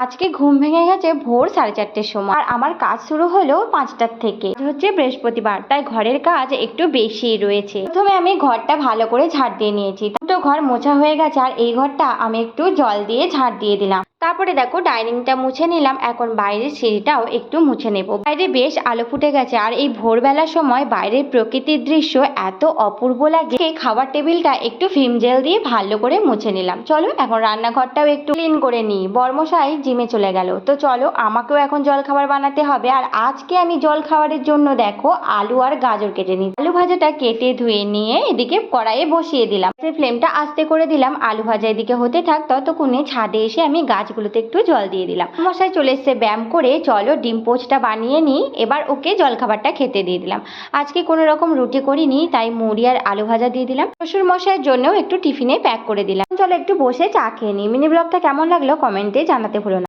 আজকে ঘুম ভেঙে গেছে ভোর সাড়ে চারটের সময়। আর আমার কাজ শুরু হলো পাঁচটার থেকে। হচ্ছে বৃহস্পতিবার, তাই ঘরের কাজ একটু বেশি রয়েছে। প্রথমে আমি ঘরটা ভালো করে ঝাড় দিয়ে নিয়েছি। ঘর মোছা হয়ে গেছে আর এই ঘরটা আমি একটু জল দিয়ে ঝাড় দিয়ে দিলাম। তারপরে দেখো ডাইনিংটা মুছে নিলাম, এখন বাইরের সিঁড়িটাও একটু মুছে নেব। বাইরে বেশ আলো ফুটে গেছে আর এই ভোরবেলার সময় বাইরের প্রকৃতির দৃশ্য এত অপূর্ব লাগে খাবার টেবিলটা একটু ভিম জেল দিয়ে ভালো করে মুছে নিলাম। চলো এখন রান্নাঘরটাও একটু ক্লিন করে নিই। বর্মশাই জিমে চলে গেল। তো চলো আমাকেও এখন জল খাবার বানাতে হবে আর আজকে আমি জল খাবারের জন্য দেখো আলু আর গাজর কেটে নিই। আলু ভাজাটা কেটে ধুয়ে নিয়ে এদিকে কড়াইয়ে বসিয়ে দিলাম। সেই ফ্লেমটা আস্তে করে দিলাম, আলু ভাজা এদিকে হতে থাক, ততক্ষণে ছাদে এসে আমি গাছগুলোতে একটু জল দিয়ে দিলাম। মশাই চলে এসছে ব্যায়াম করে, চলো ডিম পোচটা বানিয়ে নিই, এবার ওকে জলখাবারটা খেতে দিয়ে দিলাম। আজকে কোনো রকম রুটি করিনি, তাই মুড়ি আর আলু ভাজা দিয়ে দিলাম। শ্বশুর মশাইয়ের জন্যও একটু টিফিনে প্যাক করে দিলাম। চলো একটু বসে চা খেয়ে নিই। মিনি ব্লগটা কেমন লাগল কমেন্টে জানাতে ভুলো না।